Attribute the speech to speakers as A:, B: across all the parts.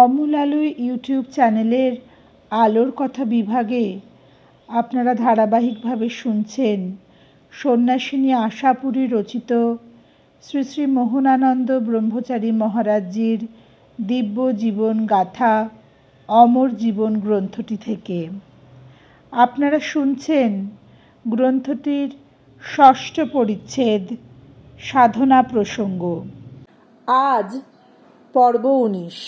A: অমূল আলো ইউটিউব চ্যানেলের আলোর কথা বিভাগে আপনারা ধারাবাহিকভাবে শুনছেন সন্ন্যাসিনী আশাপুরী রচিত শ্রী শ্রী মোহনানন্দ ব্রহ্মচারী মহারাজজির দিব্য জীবন গাথা অমর জীবন গ্রন্থটি থেকে। আপনারা শুনছেন গ্রন্থটির ষষ্ঠ পরিচ্ছেদ সাধনা প্রসঙ্গ। আজ পর্ব উনিশ।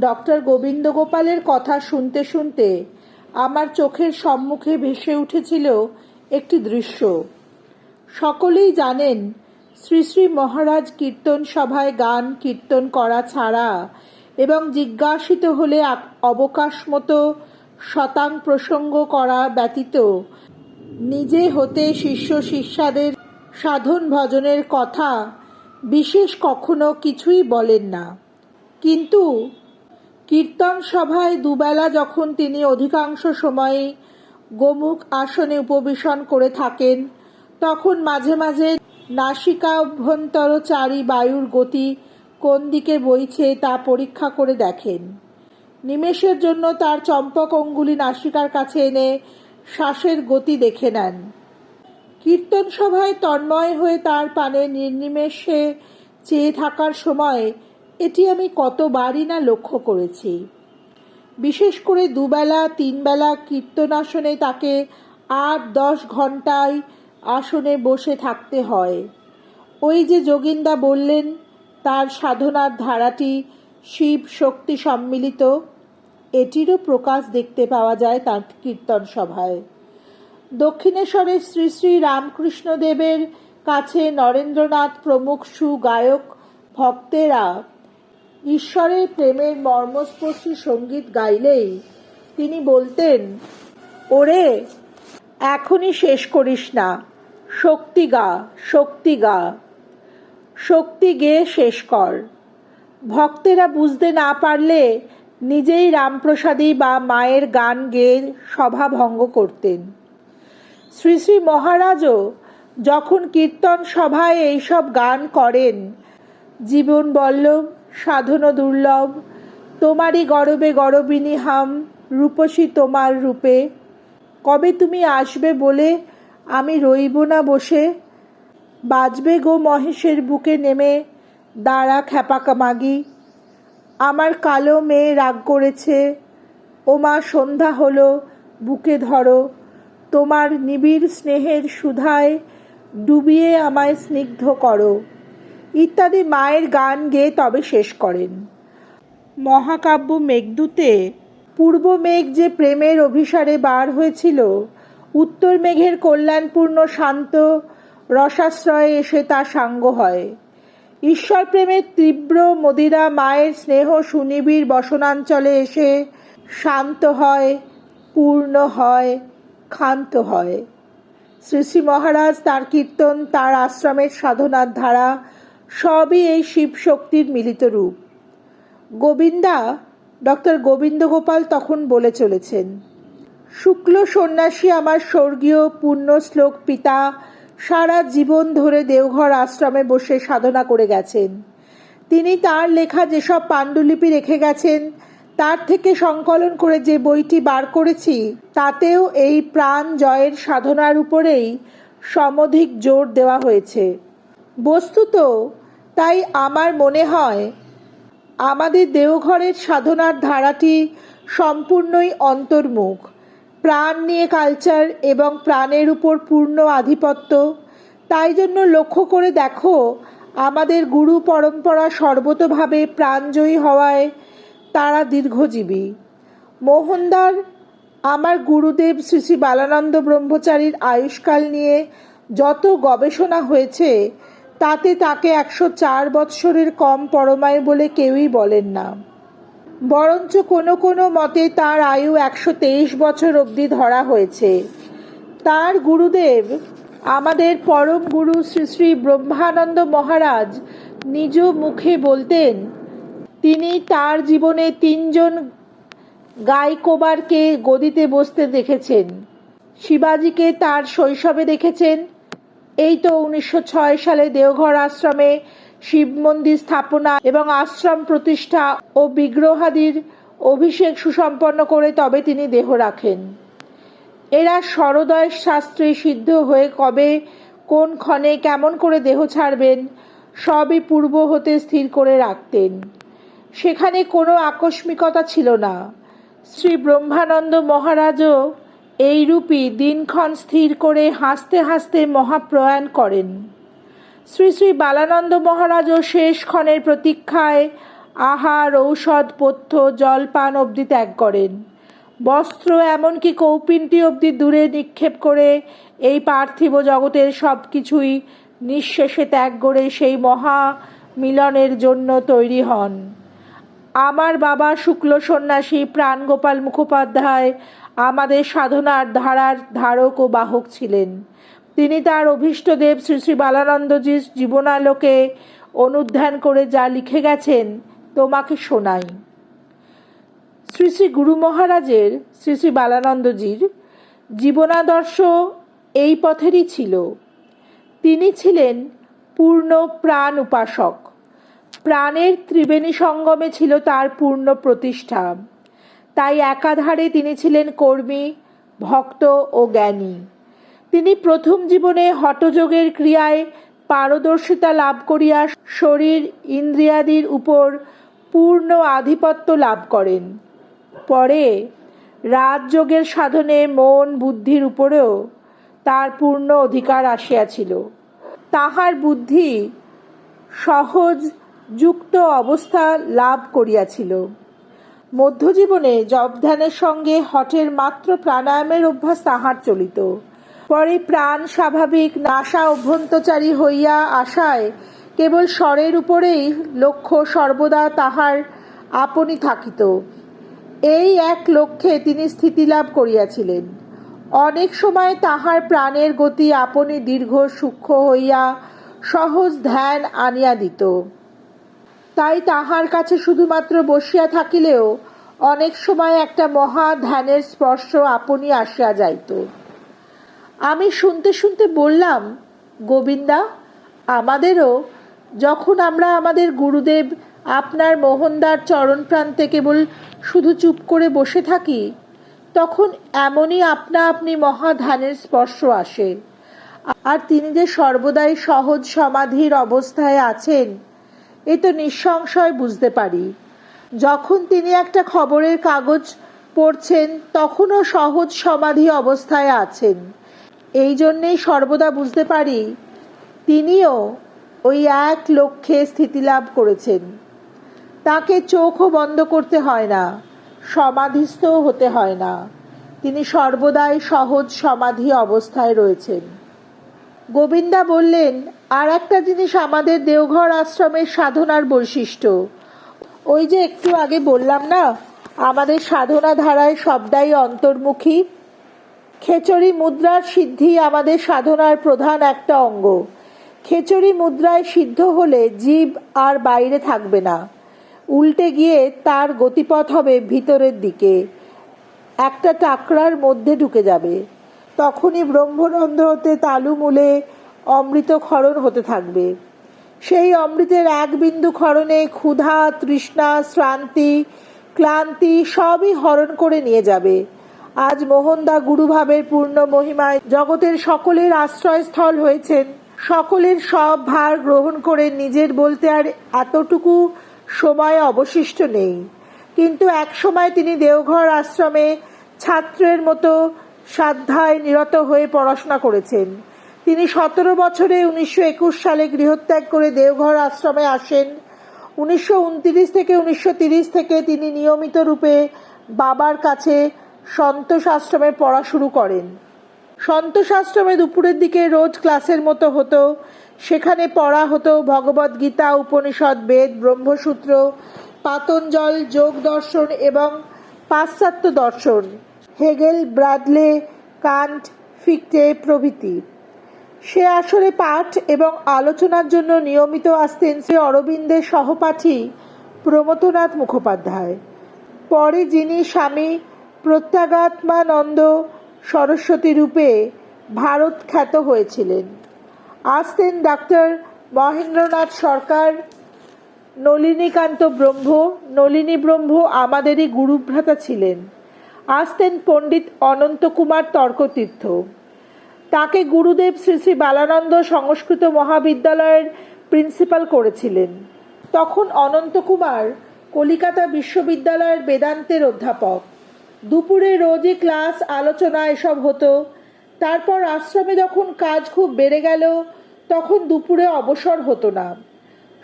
A: ডক্টর গোবিন্দ গোপালের কথা শুনতে শুনতে আমার চোখের সম্মুখে ভেসে উঠেছিল একটি দৃশ্য। সকলেই জানেন, শ্রী শ্রী মহারাজ কীর্তন সভায় গান কীর্তন করা ছাড়া এবং জিজ্ঞাসিত হলে অবকাশ মতো শতাং প্রসঙ্গ করা ব্যতীত নিজে হতে শিষ্য শিষ্যাদের সাধন ভজনের কথা বিশেষ কখনো কিছুই বলেন না। কিন্তু কীর্তন সভায় দুবেলা যখন তিনি অধিকাংশ সময়ে গোমুখ আসনে উপবেশন করে থাকেন, তখন মাঝে মাঝে নাসিকা অভ্যন্তরচারী বায়ুর গতি কোন দিকে বইছে তা পরীক্ষা করে দেখেন। নিমেষের জন্য তার চম্পক অঙ্গুলি নাসিকার কাছে এনে শ্বাসের গতি দেখে নেন। কীর্তন সভায় তন্ময় হয়ে তার পানে নির্নিমেষে চেয়ে থাকার সময় এটি আমি কতবারই না লক্ষ্য করেছি। বিশেষ করে দুবেলা, তিনবেলা কীর্তনাসনে তাকে আট, দশ ঘন্টায় আসনে বসে থাকতে হয়। ওই যে যোগিন্দা বললেন, তার সাধনার ধারাটি শিব শক্তি সম্মিলিত, এটিরও প্রকাশ দেখতে পাওয়া যায় তার কীর্তন সভায়। দক্ষিণেশ্বরের শ্রী শ্রী রামকৃষ্ণদেবের কাছে নরেন্দ্রনাথ প্রমুখ সুগায়ক ভক্তেরা ঈশ্বরের প্রেমের মর্মস্পর্শী সংগীত গাইলেই তিনি বলতেন, ওরে, এখনই শেষ করিস না। শক্তি গা শক্তি গা। শক্তি গেয়ে শেষ কর। ভক্তেরা বুঝতে না পারলে নিজেই রামপ্রসাদী বা মায়ের গান গেয়ে সভা ভঙ্গ করতেন। শ্রী শ্রী মহারাজও যখন কীর্তন সভায় এইসব গান করেন, জীবন বল্লভ সাধন দুর্লভ। তোমারই গরবে গরবিনী হাম, রূপসী তোমার রূপে। কবে তুমি আসবে বলে আমি রইব না বসে? বাজবে গো মহেশের বুকে নেমে, দাঁড়া খ্যাপাকা মাগি। আমার কালো মেয়ে রাগ করেছে। ও মা, সন্ধ্যা হলো, বুকে ধরো। তোমার নিবিড় স্নেহের সুধায় ডুবিয়ে আমায় স্নিগ্ধ করো। ইত্যাদি মায়ের গান গেয়ে তবে শেষ করেন। মহাকাব্য মেঘদূতে পূর্ব মেঘ যে প্রেমের অভিসারে বার হয়েছিল, উত্তর মেঘের কল্যাণপূর্ণ শান্ত রসাশ্রয়ে এসে তা সাঙ্গ হয়। ঈশ্বর প্রেমের তীব্র মদিরা মায়ের স্নেহ সুনিবিড় বসনাঞ্চলে এসে শান্ত হয়, পূর্ণ হয়, ক্ষান্ত হয়। শ্রী শ্রী মহারাজ তার কীর্তন, তার আশ্রমের সাধনার ধারা সবই এই শিব শক্তির মিলিত রূপ। গোবিন্দা, ডক্টর গোবিন্দ গোপাল তখন বলে চলেছেন, শুক্ল সন্ন্যাসী আমার স্বর্গীয় পূর্ণ শ্লোক পিতা সারা জীবন ধরে দেওঘর আশ্রমে বসে সাধনা করে গেছেন। তিনি তার লেখা যেসব পাণ্ডুলিপি রেখে গেছেন, তার থেকে সংকলন করে যে বইটি বার করেছি, তাতেও এই প্রাণ জয়ের সাধনার উপরেই সমধিক জোর দেওয়া হয়েছে। বস্তুত, তাই আমার মনে হয়, আমাদের দেওঘরের সাধনার ধারাটি সম্পূর্ণই অন্তর্মুখ। প্রাণ নিয়ে কালচার এবং প্রাণের উপর পূর্ণ আধিপত্য, তাই জন্য লক্ষ্য করে দেখো, আমাদের গুরু পরম্পরা সর্বতভাবে প্রাণজয়ী হওয়ায় তারা দীর্ঘজীবী। মোহনদার, আমার গুরুদেব শ্রী শ্রী বালানন্দ ব্রহ্মচারীর আয়ুষ্কাল নিয়ে যত গবেষণা হয়েছে তাতে তাকে একশো চার বৎসরের কম পরমায়ু বলে কেউই বলেন না। বরঞ্চ কোনো কোনো মতে তার আয়ু একশো তেইশ বছর অবধি ধরা হয়েছে। তার গুরুদেব, আমাদের পরম গুরু শ্রী শ্রী ব্রহ্মানন্দ মহারাজ নিজ মুখে বলতেন, তিনি তার জীবনে তিনজন গায়কোবারকে গদিতে বসতে দেখেছেন। শিবাজিকে তার শৈশবে দেখেছেন এই তো উনিশশো ছয় সালে দেওঘর আশ্রমে শিব মন্দির স্থাপনা এবং আশ্রম প্রতিষ্ঠা ও বিগ্রহাদির অভিষেক সুসম্পন্ন করে তবে তিনি দেহ রাখেন। এরা সরোদয় শাস্ত্রে সিদ্ধ হয়ে কবে, কোন ক্ষণে কেমন করে দেহ ছাড়বেন, সবই পূর্ব হতে স্থির করে রাখতেন। সেখানে কোনো আকস্মিকতা ছিল না। শ্রী ব্রহ্মানন্দ মহারাজও এইরূপই দিনক্ষণ স্থির করে হাসতে হাসতে মহাপ্রয়াণ করেন। শ্রী শ্রী বালানন্দ মহারাজও শেষ ক্ষণের প্রতীক্ষায় আহার, ঔষধ, পথ্য, জলপান অবধি ত্যাগ করেন। বস্ত্র এমনকি কৌপিনটি অবধি দূরে নিক্ষেপ করে এই পার্থিব জগতের সব কিছুই নিঃশেষে ত্যাগ করে সেই মহা মিলনের জন্য তৈরি হন। আমার বাবা শুক্ল সন্ন্যাসী প্রাণগোপাল মুখোপাধ্যায় আমাদের সাধনার ধারার ধারক ও বাহক ছিলেন। তিনি তার অভীষ্টদেব শ্রী শ্রী বালানন্দজির জীবনালোকে অনুধ্যান করে যা লিখে গেছেন, তোমাকে শোনাই। শ্রী শ্রী গুরু মহারাজের, শ্রী শ্রী বালানন্দজির জীবনাদর্শ এই পথেরই ছিল। তিনি ছিলেন পূর্ণ প্রাণ উপাসক। প্রাণের ত্রিবেণী সঙ্গমে ছিল তার পূর্ণ প্রতিষ্ঠা। তাই একাধারে তিনি ছিলেন কর্মী, ভক্ত ও জ্ঞানী। তিনি প্রথম জীবনে হটযোগের ক্রিয়ায় পারদর্শিতা লাভ করিয়া শরীর ইন্দ্রিয়াদির উপর পূর্ণ আধিপত্য লাভ করেন। পরে রাজযোগের সাধনে মন বুদ্ধির উপরেও তার পূর্ণ অধিকার আসিয়াছিল। তাহার বুদ্ধি সহজ, যুক্ত অবস্থা লাভ করিয়াছিল। মধ্যজীবনে জবধ্যানের সঙ্গে হঠের মাত্র প্রাণায়ামের অভ্যাস তাহার চলিত। পরে প্রাণ স্বাভাবিক, নাসা অভ্যন্তচারী হইয়া আসায় কেবল স্বরের উপরেই লক্ষ্য সর্বদা তাহার আপনি থাকিত। এই এক লক্ষ্যে তিনি স্থিতিলাভ করিয়াছিলেন। অনেক সময় তাহার প্রাণের গতি আপনি দীর্ঘ সূক্ষ্ম হইয়া সহজ ধ্যান আনিয়া দিত। তাই তাহার কাছে শুধুমাত্র বসিয়া থাকিলেও অনেক সময় একটা মহা ধ্যানের স্পর্শ আপনি আসিয়া যাইত। আমি শুনতে শুনতে বললাম, গোবিন্দা, আমাদেরও যখন আমরা আমাদের গুরুদেব আপনার মোহনদার চরণ প্রান্তে কেবল শুধু চুপ করে বসে থাকি, তখন এমনই আপনা আপনি মহা ধ্যানের স্পর্শ আসে। আর তিনি যে সর্বদাই সহজ সমাধির অবস্থায় আছেন এ তো নিঃসংশয় বুঝতে পারি। যখন তিনি একটা খবরের কাগজ পড়ছেন, তখনও সহজ সমাধি অবস্থায় আছেন। এই জন্যেই সর্বদা বুঝতে পারি, তিনিও ওই এক লক্ষ্যে স্থিতিলাভ করেছেন। তাকে চোখও বন্ধ করতে হয় না, সমাধিস্থও হতে হয় না। তিনি সর্বদাই সহজ সমাধি অবস্থায় রয়েছেন। গোবিন্দা বললেন আর একটা জিনিস আমাদের দেওঘর আশ্রমের সাধনার বৈশিষ্ট্য। ওই যে একটু আগে বললাম না, আমাদের সাধনা ধারায় সবটাই অন্তর্মুখী। খেচড়ি মুদ্রার সিদ্ধি আমাদের সাধনার প্রধান একটা অঙ্গ। খেচড়ি মুদ্রায় সিদ্ধ হলে জীব আর বাইরে থাকবে না। উল্টে গিয়ে তার গতিপথ হবে ভিতরের দিকে। একটা টাকরার মধ্যে ঢুকে যাবে। তখনই ব্রহ্মরন্ধ্র হতে তালু মূলে অমৃত ক্ষরণ হতে থাকবে। সেই অমৃতের এক বিন্দু ক্ষরণে ক্ষুধা, তৃষ্ণা, শ্রান্তি, ক্লান্তি সবই হরণ করে নিয়ে যাবে। আজ মোহনদা গুরুভাবের পূর্ণ মহিমায় জগতের সকলের আশ্রয়স্থল হয়েছেন। সকলের সব ভার গ্রহণ করে নিজের বলতে আর এতটুকু সময় অবশিষ্ট নেই। কিন্তু এক সময় তিনি দেওঘর আশ্রমে ছাত্রের মতো সাধ্যায় নিরত হয়ে পড়াশোনা করেছেন। তিনি সতেরো বছরে উনিশশো একুশ সালে গৃহত্যাগ করে দেওঘর আশ্রমে আসেন। উনিশশো উনত্রিশ থেকে উনিশশো থেকে তিনি নিয়মিত রূপে বাবার কাছে সন্তোষ আশ্রমে পড়া শুরু করেন। সন্তোষ আশ্রমে দুপুরের দিকে রোজ ক্লাসের মতো হতো। সেখানে পড়া হতো ভগবদ গীতা, উপনিষদ, বেদ, ব্রহ্মসূত্র পাতঞ্জল যোগ দর্শন এবং পাশ্চাত্য দর্শন। হেগেল ব্রাডলে কান্ট, ফিকটে প্রভৃতি। সে আসরে পাঠ এবং আলোচনার জন্য নিয়মিত আসতেন শ্রী অরবিন্দের সহপাঠী প্রমথনাথ মুখোপাধ্যায়। পরে যিনি স্বামী প্রত্যাগাত্মানন্দ সরস্বতী রূপে ভারত খ্যাত হয়েছিলেন। আসতেন ডাক্তার মহেন্দ্রনাথ সরকার, নলিনীকান্ত ব্রহ্ম, নলিনী ব্রহ্ম আমাদেরই গুরুভ্রাতা ছিলেন। আসতেন পণ্ডিত অনন্ত কুমার তর্কতীর্থ। তাকে গুরুদেব শ্রী শ্রী বালানন্দ সংস্কৃত মহাবিদ্যালয়ের প্রিন্সিপাল করেছিলেন। তখন অনন্ত কুমার কলিকাতা বিশ্ববিদ্যালয়ের বেদান্তের অধ্যাপক। দুপুরে রোজই ক্লাস, আলোচনা এসব হতো। তারপর আশ্রমে যখন কাজ খুব বেড়ে গেল, তখন দুপুরে অবসর হতো না।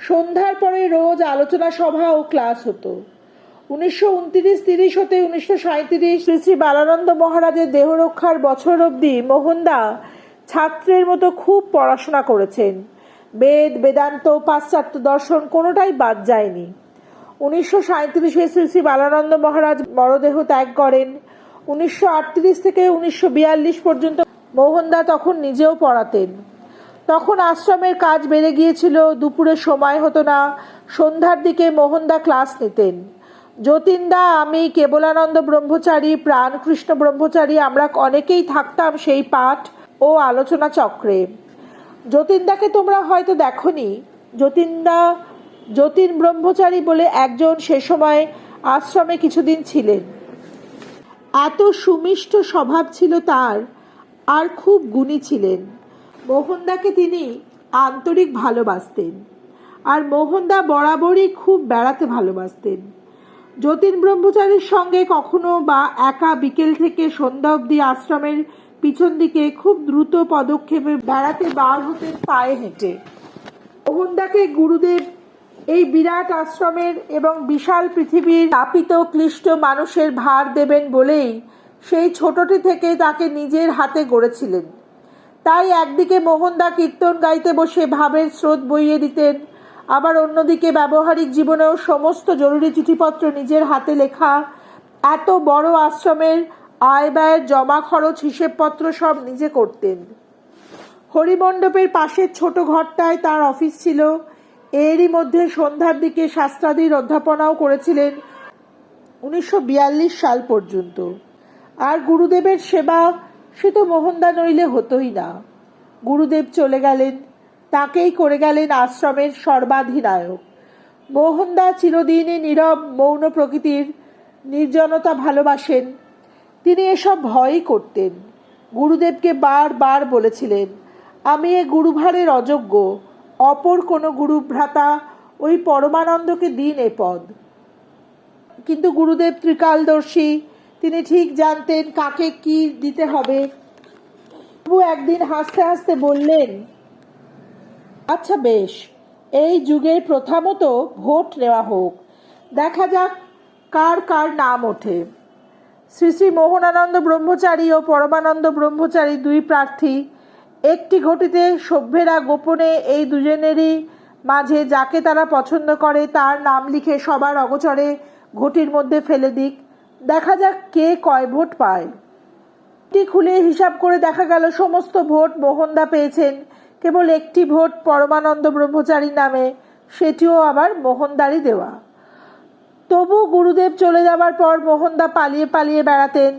A: সন্ধ্যার পরে রোজ আলোচনা সভা ও ক্লাস হতো। উনিশশো উনত্রিশ, তিরিশ হতে উনিশশো সাঁত্রিশ শ্রী শ্রী বালানন্দ মহারাজের দেহরক্ষার বছর অবধি মোহনদা ছাত্রের মতো খুব পড়াশোনা করেছেন। বেদ, বেদান্ত পাশ্চাত্য দর্শন কোনোটাই বাদ যায়নি। উনিশশো সাঁত্রিশে শ্রী শ্রী বালানন্দ মহারাজ মরদেহ ত্যাগ করেন। উনিশশো আটত্রিশ থেকে উনিশশো বিয়াল্লিশ পর্যন্ত মোহনদা তখন নিজেও পড়াতেন। তখন আশ্রমের কাজ বেড়ে গিয়েছিল, দুপুরে সময় হতো না, সন্ধ্যার দিকে মোহনদা ক্লাস নিতেন। যতীনদা, আমি কেবলানন্দ ব্রহ্মচারী, প্রাণকৃষ্ণ ব্রহ্মচারী, আমরা অনেকেই থাকতাম সেই পাঠ ও আলোচনা চক্রে। যতীনদাকে তোমরা হয়তো দেখনি। যতীনদা, যতীন ব্রহ্মচারী বলে একজন সে সময় আশ্রমে কিছুদিন ছিলেন। এত সুমিষ্ট স্বভাব ছিল তার, আর খুব গুণী ছিলেন। মোহনদাকে তিনি আন্তরিক ভালোবাসতেন। আর মোহনদা বরাবরই খুব বেড়াতে ভালোবাসতেন। যতীন ব্রহ্মচারীর সঙ্গে কখনো বা একা বিকেল থেকে সন্ধ্যা অবধি আশ্রমের পিছন দিকে খুব দ্রুত পদক্ষেপে বেড়াতে বার হতেন পায়ে হেঁটে। মোহনদাকে গুরুদেব এই বিরাট আশ্রমের এবং বিশাল পৃথিবীর তাপিত ক্লিষ্ট মানুষের ভার দেবেন বলেই সেই ছোটটি থেকে তাকে নিজের হাতে গড়েছিলেন। তাই একদিকে মোহনদা কীর্তন গাইতে বসে ভাবের স্রোত বইয়ে দিতেন আবার অন্যদিকে ব্যবহারিক জীবনেও সমস্ত জরুরি চিঠিপত্র নিজের হাতে লেখা, এত বড় আশ্রমের আয় ব্যয়ের জমা খরচ হিসেবপত্র সব নিজে করতেন। হরিমণ্ডপের পাশের ছোট ঘরটায় তার অফিস ছিল। এরই মধ্যে সন্ধ্যার দিকে শাস্ত্রাদির অধ্যাপনাও করেছিলেন উনিশশো বিয়াল্লিশ সাল পর্যন্ত। আর গুরুদেবের সেবা সে তো মোহনদা নইলে হতোই না। গুরুদেব চলে গেলেন। তাকেই করে গেলেন আশ্রমের সর্বাধিনায়ক। মোহনদা চিরদিনই নীরব, মৌন প্রকৃতির নির্জনতা ভালোবাসেন। তিনি এসব ভয়ই করতেন। গুরুদেবকে বারবার বলেছিলেন, আমি এ গুরুভারের অযোগ্য। অপর কোনো গুরু ভ্রাতা ওই পরমানন্দকে দিন এ পদ। কিন্তু গুরুদেব ত্রিকালদর্শী, তিনি ঠিক জানতেন কাকে কি দিতে হবে। তবু একদিন হাসতে হাসতে বললেন আচ্ছা বেশ, এই যুগের প্রথা মতো ভোট নেওয়া হোক। দেখা যাক কার কার নাম ওঠে। শ্রী শ্রী মোহনানন্দ ব্রহ্মচারী ও পরমানন্দ ব্রহ্মচারী দুই প্রার্থী, একটি ঘটিতে সভ্যেরা গোপনে এই দুজনেরই মাঝে যাকে তারা পছন্দ করে তার নাম লিখে সবার অগচরে ঘটির মধ্যে ফেলে দিক। দেখা যাক কে কয় ভোট পায়। খুলে হিসাব করে দেখা গেল সমস্ত ভোট মোহনদা পেয়েছেন। কেবল একটি ভোট পরমানন্দ ব্রহ্মচারী নামে, সেটিও আবার মোহনদারই দেওয়া। তবু গুরুদেব চলে যাবার পর মোহনদা পালিয়ে পালিয়ে বেড়াতেন।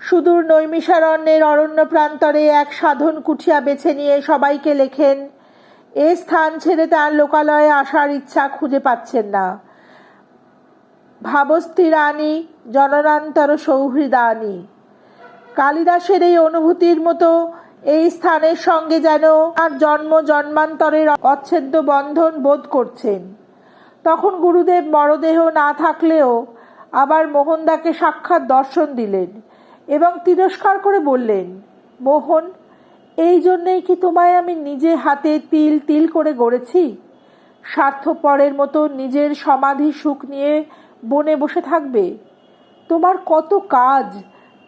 A: সুদূর নৈমিষারণ্যের অরণ্য প্রান্তরে এক সাধন কুঠিয়া বেছে নিয়ে সবাইকে লেখেন, এ স্থান ছেড়ে তার লোকালয়ে আসার ইচ্ছা খুঁজে পাচ্ছেন না। ভাবস্থিরানি জননান্তর সৌহৃদানি। কালিদাসের এই অনুভূতির মতো এই স্থানের সঙ্গে যেন আর জন্ম জন্মান্তরের অচ্ছেদ্য বন্ধন বোধ করছেন। তখন গুরুদেব মরদেহ না থাকলেও আবার মোহনদাকে সাক্ষাৎ দর্শন দিলেন এবং তিরস্কার করে বললেন, মোহন, এই জন্যেই কি তোমায় আমি নিজে হাতে তিল তিল করে গড়েছি? স্বার্থপরের মতো নিজের সমাধি সুখ নিয়ে বনে বসে থাকবে? তোমার কত কাজ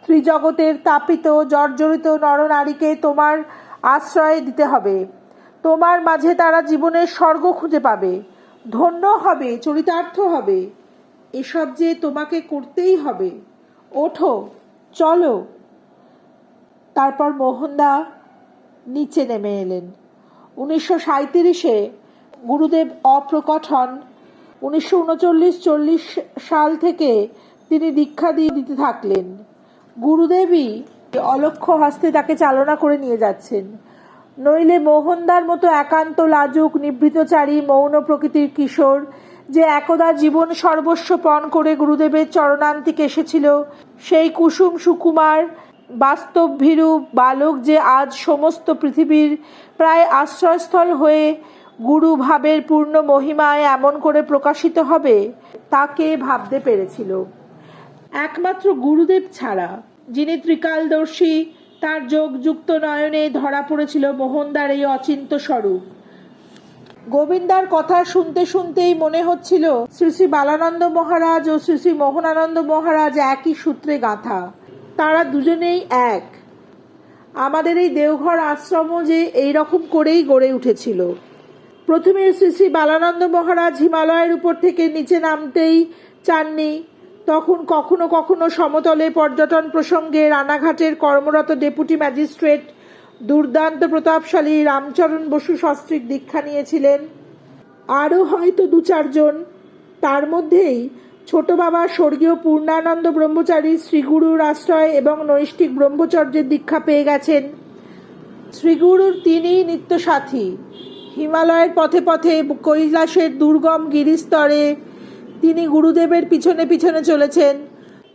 A: ত্রিজগতের তাপিত, জর্জরিত নরনারীকে তোমার আশ্রয় দিতে হবে। তোমার মাঝে তারা জীবনের স্বর্গ খুঁজে পাবে। ধন্য হবে, চরিতার্থ হবে। এসব যে তোমাকে করতেই হবে। ওঠো, চলো। তারপর মোহনদা নিচে নেমে এলেন। উনিশশো সাঁত্রিশে গুরুদেব অপ্রকট হন। উনিশশো উনচল্লিশ চল্লিশ সাল থেকে তিনি দীক্ষা দিয়ে দিতে থাকলেন। গুরুদেবই অলক্ষ্য হস্তে তাকে চালনা করে নিয়ে যাচ্ছেন। নইলে মোহনদার মতো একান্ত লাজুক, নিভৃতচারী, মৌন প্রকৃতির কিশোর যে একদা জীবন সর্বস্ব পণ করে গুরুদেবের চরণান্তিকে এসেছিল, সেই কুসুম সুকুমার বাস্তব ভীরু বালক যে আজ সমস্ত পৃথিবীর প্রায় আশ্রয়স্থল হয়ে গুরু ভাবের পূর্ণ মহিমায় এমন করে প্রকাশিত হবে তাকে ভাবতে পেরেছিল? একমাত্র গুরুদেব ছাড়া, যিনি ত্রিকালদর্শী, তার যোগযুক্ত নয়নে ধরা পড়েছিল মোহনদার এই অচিন্ত স্বরূপ। গোবিন্দার কথা শুনতে শুনতেই মনে হচ্ছিল শ্রী শ্রী বালানন্দ মহারাজ ও শ্রী শ্রী মোহনানন্দ মহারাজ একই সূত্রে গাঁথা। তারা দুজনেই এক। আমাদের এই দেওঘর আশ্রমও যে এই রকম করেই গড়ে উঠেছিল। প্রথমে শ্রী শ্রী বালানন্দ মহারাজ হিমালয়ের উপর থেকে নিচে নামতেই চাননি তখন কখনো কখনো সমতলে পর্যটন প্রসঙ্গে রানাঘাটের কর্মরত ডেপুটি ম্যাজিস্ট্রেট দুর্দান্ত প্রতাপশালী রামচরণ বসু সস্ত্রীক দীক্ষা নিয়েছিলেন। আরও হয়তো দু চারজন। তার মধ্যেই ছোট বাবা স্বর্গীয় পূর্ণানন্দ ব্রহ্মচারী শ্রীগুরুর আশ্রয় এবং নৈষ্ঠিক ব্রহ্মচর্যের দীক্ষা পেয়ে গেছেন। শ্রীগুরুর তিনি নিত্যসাথী। হিমালয়ের পথে পথে কৈলাসের দুর্গম গিরিস্তরে তিনি গুরুদেবের পিছনে পিছনে চলেছেন।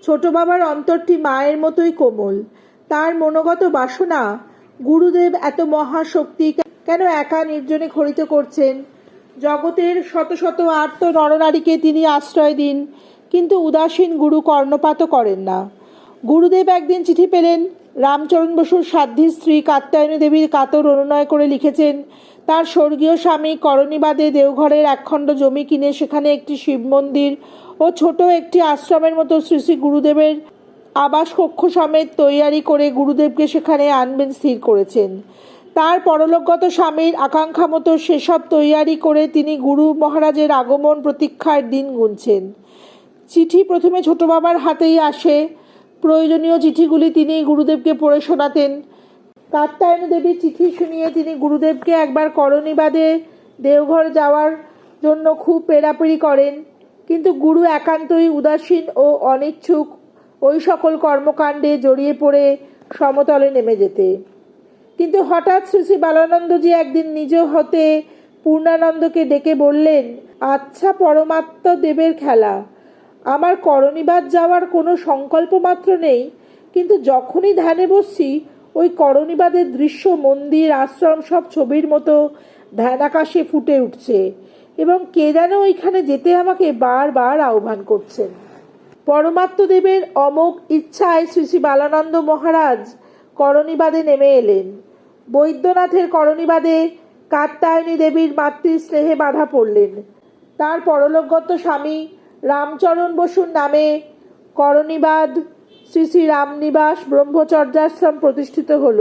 A: ছোট বাবার অন্তরটি মায়ের মতোই কোমল। তার মনোগত বাসনা, গুরুদেব এত মহাশক্তি কেন একা নির্জনে খরিত করছেন? জগতের শত শত আর্ত নরনারীকে তিনি আশ্রয় দিন, কিন্তু উদাসীন গুরু কর্ণপাতও করেন না। গুরুদেব একদিন চিঠি পেলেন, রামচরণ বসুর সাধ্যী স্ত্রী কাত্যায়নী দেবীর কাতর অনুনয় করে লিখেছেন তার স্বর্গীয় স্বামী করণীবাদে দেওঘরের একখণ্ড জমি কিনে সেখানে একটি শিব মন্দির ও ছোট একটি আশ্রমের মতো শ্রী শ্রী গুরুদেবের আবাস কক্ষ সমেত তৈয়ারি করে গুরুদেবকে সেখানে আনবেন, স্থির করেছেন। তার পরলোকগত স্বামীর আকাঙ্ক্ষা মতো সেসব তৈয়ারি করে তিনি গুরু মহারাজের আগমন প্রতীক্ষার দিন গুনছেন। চিঠি প্রথমে ছোট বাবার হাতেই আসে। প্রয়োজনীয় চিঠিগুলি তিনি গুরুদেবকে পড়ে শোনাতেন। কাত্যায়ন দেবীর চিঠি শুনিয়ে তিনি গুরুদেবকে একবার করণীবাদে দেওঘর যাওয়ার জন্য খুব পেরাপেরি করেন। কিন্তু গুরু একান্তই উদাসীন ও অনিচ্ছুক। ওই সকল কর্মকাণ্ডে জড়িয়ে পড়ে সমতলে নেমে যেতে। কিন্তু হঠাৎ শ্রী শ্রী বালানন্দজি একদিন নিজ হতে পূর্ণানন্দকে ডেকে বললেন আচ্ছা পরমাত্ম দেবের খেলা। আমার করণীবাদ যাওয়ার কোনো সংকল্প মাত্র নেই, কিন্তু যখনই ধ্যানে বসছি ওই করণীবাদের দৃশ্য, মন্দির, আশ্রম সব ছবির মতো ধ্যানাকাশে ফুটে উঠছে এবং কে যেন ওইখানে যেতে আমাকে বারবার আহ্বান করছেন। পরমাত্মদেবের অমোক ইচ্ছায় শ্রী শ্রী বালানন্দ মহারাজ করণীবাদে নেমে এলেন। বৈদ্যনাথের করণীবাদে কাত্যায়নী দেবীর মাতৃ স্নেহে বাধা পড়লেন। তার পরলোকগত স্বামী রামচরণ বসুর নামে করণীবাদ শ্রী শ্রী রামনিবাস ব্রহ্মচর্যাশ্রম প্রতিষ্ঠিত হল।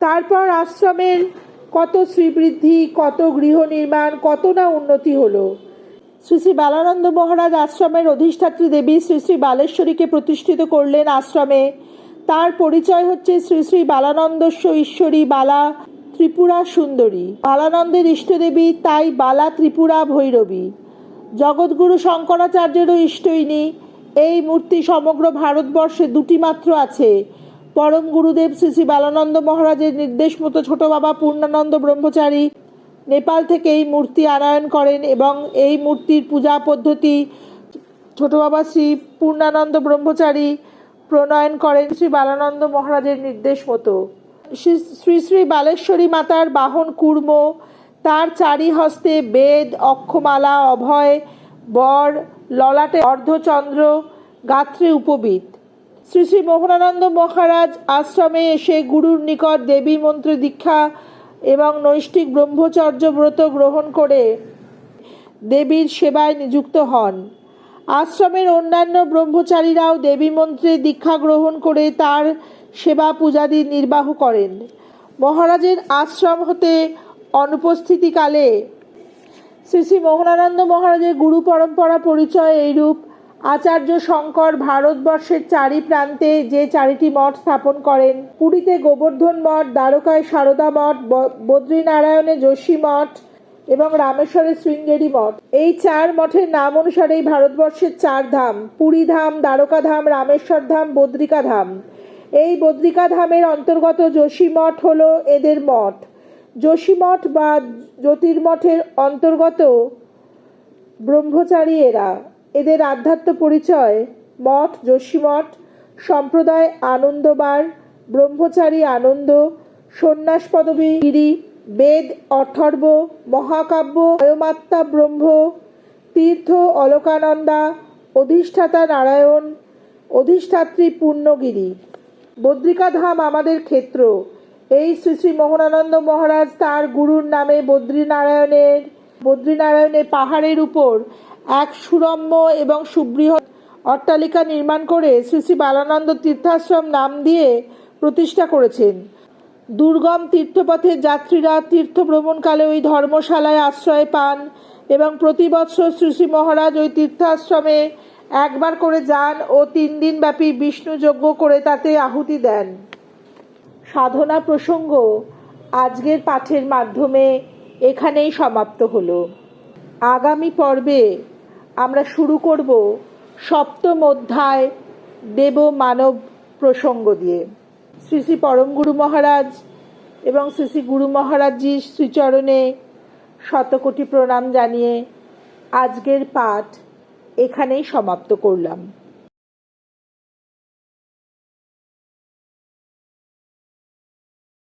A: তারপর আশ্রমের কত শ্রীবৃদ্ধি, কত গৃহ নির্মাণ, কত না উন্নতি হলো। শ্রী শ্রী বালানন্দ মহারাজ আশ্রমের অধিষ্ঠাত্রী দেবী শ্রী শ্রী বালেশ্বরীকে প্রতিষ্ঠিত করলেন আশ্রমে। তার পরিচয় হচ্ছে শ্রী শ্রী বালানন্দস্য ঈশ্বরী বালা ত্রিপুরা সুন্দরী। বালানন্দের ইষ্টদেবী তাই বালা ত্রিপুরা ভৈরবী। জগৎগুরু শঙ্করাচার্যেরও ইষ্টইনী এই মূর্তি সমগ্র ভারতবর্ষে দুটি মাত্র আছে। পরম গুরুদেব শ্রী শ্রী বালানন্দ মহারাজের নির্দেশ মতো ছোট বাবা পূর্ণানন্দ ব্রহ্মচারী নেপাল থেকে এই মূর্তি আনয়ন করেন এবং এই মূর্তির পূজা পদ্ধতি ছোট বাবা শ্রী পূর্ণানন্দ ব্রহ্মচারী প্রণয়ন করেন শ্রী বালানন্দ মহারাজের নির্দেশ মতো শ্রী শ্রী শ্রী বালেশ্বরী মাতার বাহন কুর্ম, তার চারি হস্তে বেদ, অক্ষমালা, অভয়, বর ললাটে অর্ধচন্দ্র গাত্রে উপবিত। শ্রী শ্রী মোহনানন্দ মহারাজ আশ্রমে এসে গুরুর নিকট দেবী মন্ত্র দীক্ষা এবং নৈষ্ঠিক ব্রহ্মচর্য ব্রত গ্রহণ করে দেবীর সেবায় নিযুক্ত হন। আশ্রমের অন্যান্য ব্রহ্মচারীরাও দেবী মন্ত্রে দীক্ষা গ্রহণ করে তার সেবা পূজাদি নির্বাহ করেন। মহারাজের আশ্রম হতে অনুপস্থিতিকালে শ্রী শ্রী মোহনানন্দ মহারাজের গুরু পরম্পরা পরিচয় এইরূপ। আচার্য শঙ্কর ভারতবর্ষের চারি প্রান্তে যে চারিটি মঠ স্থাপন করেন, পুরীতে গোবর্ধন মঠ, দ্বারকায় সারদা মঠ বদ্রীনারায়ণে যোশী মঠ এবং রামেশ্বরের শৃঙ্গেরি মঠ। এই চার মঠের নাম অনুসারেই ভারতবর্ষের চার ধাম, পুরী ধাম, দ্বারকা ধাম, রামেশ্বর ধাম, বদ্রিকা ধাম। এই বদ্রিকা ধামের অন্তর্গত যোশী মঠ হল এদের মঠ। যোশীমঠ বা জ্যোতির্মঠের অন্তর্গত ব্রহ্মচারী এরা। এদের আধ্যাত্ম পরিচয়, মঠ, যোশীমঠ, সম্প্রদায় আনন্দবার, ব্রহ্মচারী আনন্দ, সন্ন্যাস পদবী, গিরি, বেদ, অথর্ব, মহাকাব্য অয়মাত্মা ব্রহ্ম, তীর্থ অলকানন্দা, অধিষ্ঠাতা নারায়ণ, অধিষ্ঠাত্রী পূর্ণগিরি। বদ্রিকাধাম আমাদের ক্ষেত্র। এই শ্রী শ্রী মোহনানন্দ মহারাজ তার গুরুর নামে বদ্রীনারায়ণের বদ্রীনারায়ণের পাহাড়ের উপর এক সুরম্য এবং সুবৃহৎ অট্টালিকা নির্মাণ করে শ্রী শ্রী বালানন্দ তীর্থাশ্রম নাম দিয়ে প্রতিষ্ঠা করেছেন। দুর্গম তীর্থপথের যাত্রীরা তীর্থ ভ্রমণকালে ওই ধর্মশালায় আশ্রয় পান এবং প্রতি বৎসর শ্রী শ্রী মহারাজ ওই তীর্থাশ্রমে একবার করে যান ও তিন দিন ব্যাপী বিষ্ণু যজ্ঞ করে তাতে আহুতি দেন। সাধনা প্রসঙ্গ আজকের পাঠের মাধ্যমে এখানেই সমাপ্ত হলো। আগামী পর্বে আমরা শুরু করব সপ্তম অধ্যায় দেব মানব প্রসঙ্গ দিয়ে। শ্রী শ্রী পরম গুরু মহারাজ এবং শ্রী শ্রী গুরু মহারাজজির শ্রীচরণে শতকোটি প্রণাম জানিয়ে আজকের পাঠ এখানেই সমাপ্ত করলাম।